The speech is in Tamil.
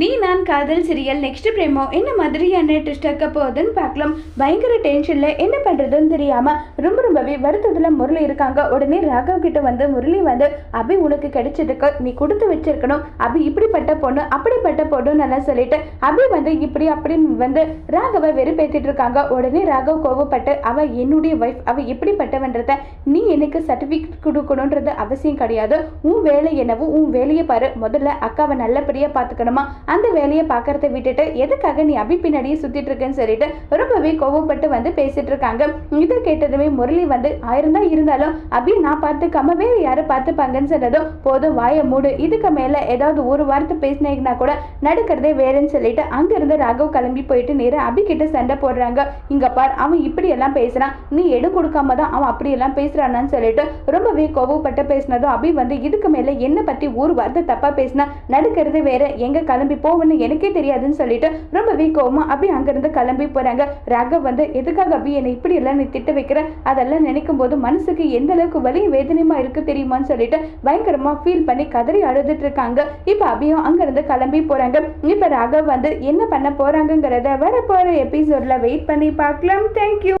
நீ நான் காதல் சிரியல் நெக்ஸ்ட் பிரேமோ? என்ன மாதிரியான ட்விஸ்ட் இருக்க போகுதுன்னு பார்க்கலாம். பயங்கர டென்ஷனில் என்ன பண்ணுறதுன்னு தெரியாமல் ரொம்ப ரொம்பவே வருத்தத்தில் முரளி இருக்காங்க. உடனே ராகவ் கிட்ட வந்து முரளி வந்து அபி உனக்கு கிடைச்சதுக்கு நீ கொடுத்து வச்சிருக்கணும். அபி இப்படிப்பட்ட பொண்ணு அப்படிப்பட்ட பொண்ணு நல்லா சொல்லிட்டு அபி வந்து இப்படி அப்படின்னு வந்து ராகவை வெறுப்பேற்றிட்டு இருக்காங்க. உடனே ராகவ் கோவப்பட்டு அவ என்னுடைய ஒய்ஃப் அவ எப்படிப்பட்டவன்றத நீ எனக்கு சர்டிஃபிகேட் கொடுக்கணுன்றது அவசியம் கிடையாது. உன் வேலை என்னவோ உன் வேலையை பாரு. முதல்ல அக்காவை நல்லபடியாக பார்த்துக்கணுமா? அந்த வேலையை பார்க்கறத விட்டுட்டு எதுக்காக நீ அபி பின்னாடியே சுத்திட்டு இருக்கேன்னு சொல்லிட்டு ரொம்பவே கோவப்பட்டு வந்து பேசிட்டு இருக்காங்க. இதை கேட்டதுமே முரளி வந்து ஆயிரம் தான் இருந்தாலும் அபி நான் பார்த்துக்காம வேற யாரும் பார்த்துப்பாங்கன்னு சொன்னதும் போதும் வாயை மூடு. இதுக்கு மேல ஏதாவது ஒரு வார்த்தை பேசினீங்கன்னா கூட நடக்கிறதே வேறன்னு சொல்லிட்டு அங்கிருந்து ராகவ் கிளம்பி போயிட்டு நேரா அபி கிட்ட சண்டை போடுறாங்க. இங்க பார் அவன் இப்படி எல்லாம் பேசுறான். நீ எடு கொடுக்காம தான் அவன் அப்படி எல்லாம் பேசுறானான்னு சொல்லிட்டு ரொம்பவே கோவப்பட்டு பேசினதும் அபி வந்து இதுக்கு மேல என்ன பத்தி ஒரு வார்த்தை தப்பா பேசினா நடக்கிறது வேற. எங்க கிளம்பி போகணும்னு எனக்கே தெரியாதுன்னு சொல்லிட்டு ரொம்பவே கோவமா அபி அங்கிருந்து கிளம்பி போறாங்க. ராகவ் வந்து எதுக்காக அபி என்னை இப்படி எல்லாம் நீ திட்ட வைக்கிற? அதெல்லாம் நினைக்கும் போது மனசுக்கு எந்த அளவுக்கு வலி வேதனையுமா இருக்கு தெரியுமான்னு சொல்லிட்டு பயங்கரமா ஃபீல் பண்ணி கதறி அழுதுட்டு இருக்காங்க. இப்ப அபியும் அங்கிருந்து கிளம்பி போறாங்க. இப்ப ராகவ் வந்து என்ன பண்ண போறாங்கங்கிறத வர போற எபிசோட்ல வெயிட் பண்ணி பார்க்கலாம். தேங்க்யூ